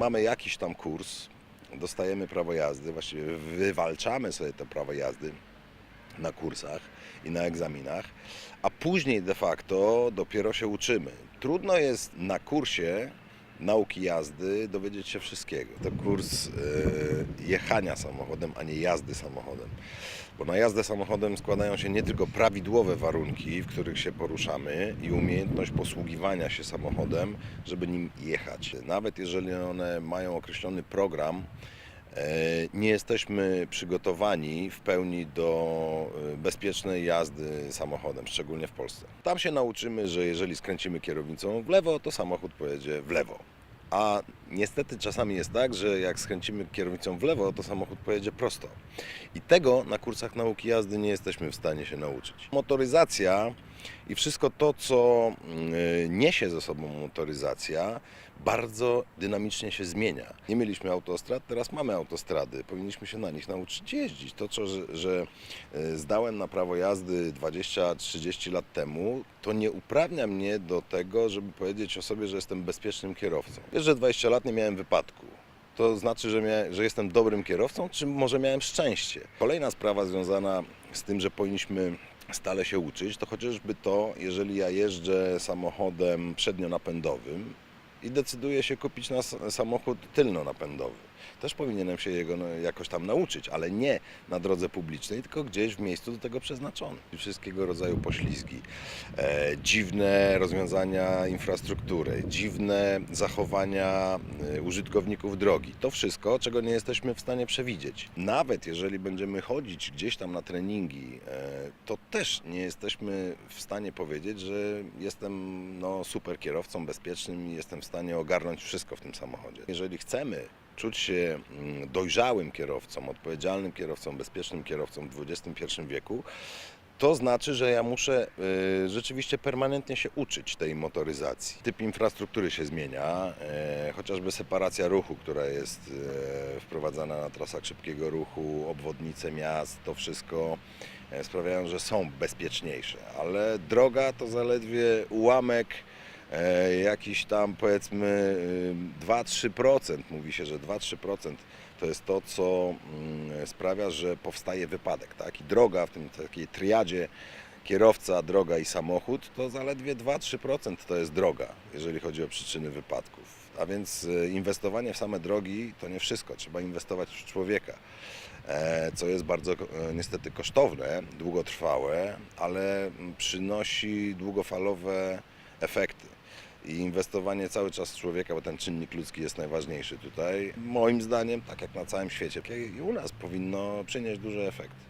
mamy jakiś tam kurs, dostajemy prawo jazdy, właściwie wywalczamy sobie te prawo jazdy na kursach i na egzaminach, a później de facto dopiero się uczymy. Trudno jest na kursie nauki jazdy dowiedzieć się wszystkiego. To kurs e, jechania samochodem, a nie jazdy samochodem. Bo na jazdę samochodem składają się nie tylko prawidłowe warunki, w których się poruszamy i umiejętność posługiwania się samochodem, żeby nim jechać. Nawet jeżeli one mają określony program, nie jesteśmy przygotowani w pełni do e, bezpiecznej jazdy samochodem, szczególnie w Polsce. Tam się nauczymy, że jeżeli skręcimy kierownicą w lewo, to samochód pojedzie w lewo. A niestety czasami jest tak, że jak skręcimy kierownicą w lewo, to samochód pojedzie prosto. I tego na kursach nauki jazdy nie jesteśmy w stanie się nauczyć. Motoryzacja i wszystko to, co mm, niesie ze sobą motoryzacja, bardzo dynamicznie się zmienia. Nie mieliśmy autostrad, teraz mamy autostrady. Powinniśmy się na nich nauczyć jeździć. To, co, że, że e, zdałem na prawo jazdy 20-30 lat temu, to nie uprawnia mnie do tego, żeby powiedzieć o sobie, że jestem bezpiecznym kierowcą. Że 20 lat nie miałem wypadku. To znaczy, że, mia- że jestem dobrym kierowcą, czy może miałem szczęście? Kolejna sprawa związana z tym, że powinniśmy stale się uczyć, to chociażby to, jeżeli ja jeżdżę samochodem przednionapędowym i decyduję się kupić na samochód tylnonapędowy. Też powinienem się jego no, jakoś tam nauczyć, ale nie na drodze publicznej, tylko gdzieś w miejscu do tego przeznaczonym. Wszystkiego rodzaju poślizgi, e, dziwne rozwiązania infrastruktury, dziwne zachowania e, użytkowników drogi. To wszystko, czego nie jesteśmy w stanie przewidzieć. Nawet jeżeli będziemy chodzić gdzieś tam na treningi, e, to też nie jesteśmy w stanie powiedzieć, że jestem no, super kierowcą, bezpiecznym i jestem w stanie ogarnąć wszystko w tym samochodzie. Jeżeli chcemy czuć się mm, dojrzałym kierowcą, odpowiedzialnym kierowcą, bezpiecznym kierowcą w XXI wieku, to znaczy, że ja muszę y, rzeczywiście permanentnie się uczyć tej motoryzacji. Typ infrastruktury się zmienia, e, chociażby separacja ruchu, która jest e, wprowadzana na trasach szybkiego ruchu, obwodnice miast, to wszystko sprawiają, że są bezpieczniejsze, ale droga to zaledwie ułamek jakiś tam powiedzmy y, 2-3%, mówi się, że 2-3% to jest to, co mm, sprawia, że powstaje wypadek. Tak? I droga w tym takiej triadzie kierowca, droga i samochód to zaledwie 2-3% to jest droga, jeżeli chodzi o przyczyny wypadków. A więc y, inwestowanie w same drogi to nie wszystko, trzeba inwestować w człowieka, e, co jest bardzo e, niestety kosztowne, długotrwałe, ale mm, przynosi długofalowe efekty. I inwestowanie cały czas w człowieka, bo ten czynnik ludzki jest najważniejszy tutaj, moim zdaniem, tak jak na całym świecie, i u nas powinno przynieść duży efekt.